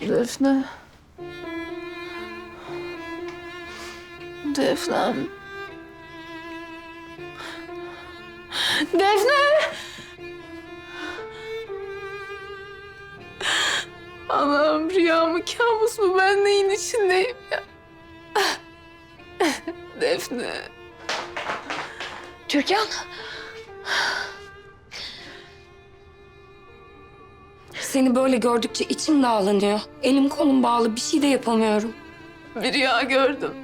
Defne. Defnem. Defne! Allah'ım rüya mı kabus mu ben neyin içindeyim ya? Defne. Türkan. Seni böyle gördükçe içim dağlanıyor. Elim kolum bağlı bir şey de yapamıyorum. Bir rüya gördüm.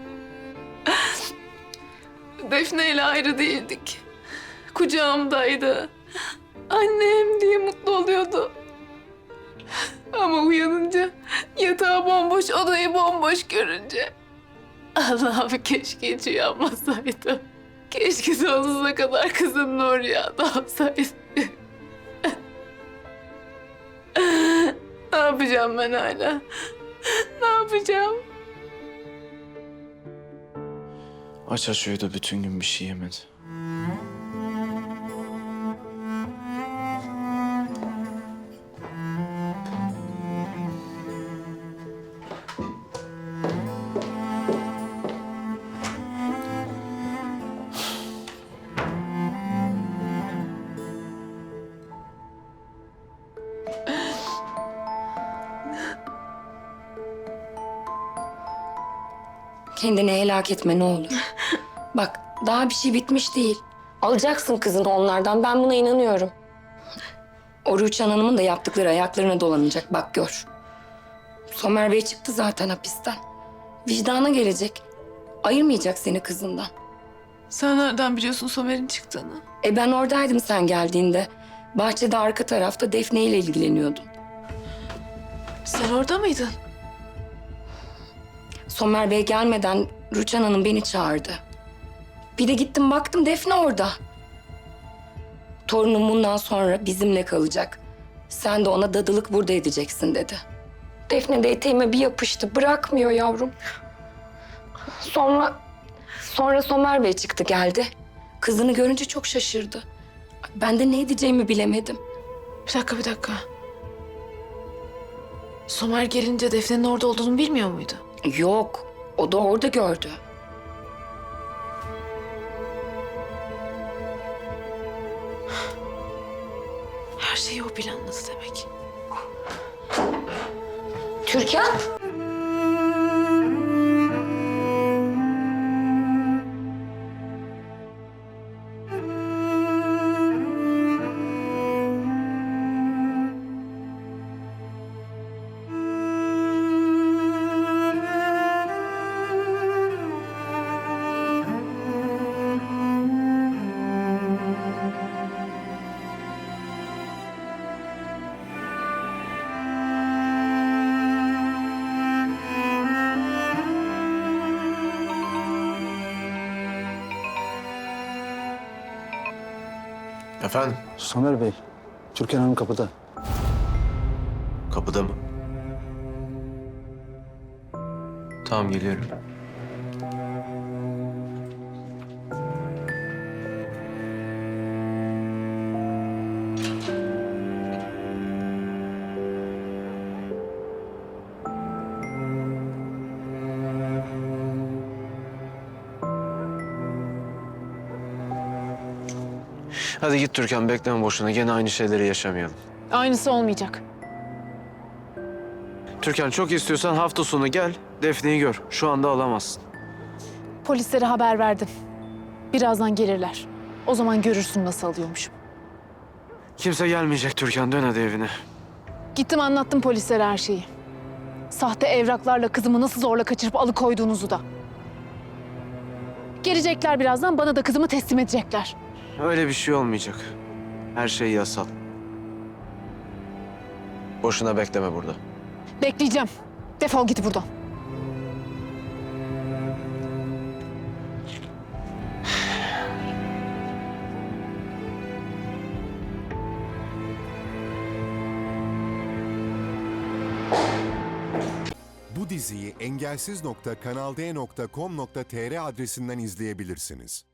Defne ile ayrı değildik. Kucağımdaydı. Annem diye mutlu oluyordu. Ama uyanınca yatağı bomboş, odayı bomboş görünce... Allah'ım keşke hiç uyanmasaydım. Keşke sonsuza kadar kızımla o rüyada olsaydı. Yapacağım ben hala? Ne yapacağım? Aç aç uyudu bütün gün bir şey yemedi. Kendini helak etme ne olur. Bak daha bir şey bitmiş değil. Alacaksın kızını onlardan ben buna inanıyorum. O Rüçhan Hanım'ın da yaptıkları ayaklarına dolanacak bak gör. Somer Bey çıktı zaten hapisten. Vicdana gelecek. Ayırmayacak seni kızından. Sen nereden biliyorsun Somer'in çıktığını? E ben oradaydım sen geldiğinde. Bahçede arka tarafta Defne ile ilgileniyordun. Sen orada mıydın? Somer Bey gelmeden Rüçhan Hanım beni çağırdı. Bir de gittim baktım Defne orada. Torunum bundan sonra bizimle kalacak. Sen de ona dadılık burada edeceksin dedi. Defne de eteğime bir yapıştı. Bırakmıyor yavrum. Sonra, sonra Somer Bey çıktı geldi. Kızını görünce çok şaşırdı. Ben de ne edeceğimi bilemedim. Bir dakika bir dakika. Somer gelince Defne'nin orada olduğunu bilmiyor muydu? Yok, o da orada gördü. Her şeyi o planladı demek. Türkan? Efendim? Somer Bey, Türkan Hanım kapıda. Kapıda mı? Tamam geliyorum. Hadi git Türkan bekleme boşuna. Gene aynı şeyleri yaşamayalım. Aynısı olmayacak. Türkan çok istiyorsan hafta sonu gel. Defne'yi gör. Şu anda alamazsın. Polislere haber verdim. Birazdan gelirler. O zaman görürsün nasıl alıyormuşum. Kimse gelmeyecek Türkan. Dön hadi evine. Gittim anlattım polislere her şeyi. Sahte evraklarla kızımı nasıl zorla kaçırıp alıkoyduğunuzu da. Gelecekler birazdan bana da kızımı teslim edecekler. Öyle bir şey olmayacak. Her şey yasal. Boşuna bekleme burada. Bekleyeceğim. Defol git buradan. Bu diziyi engelsiz.kanalde.com.tr adresinden izleyebilirsiniz.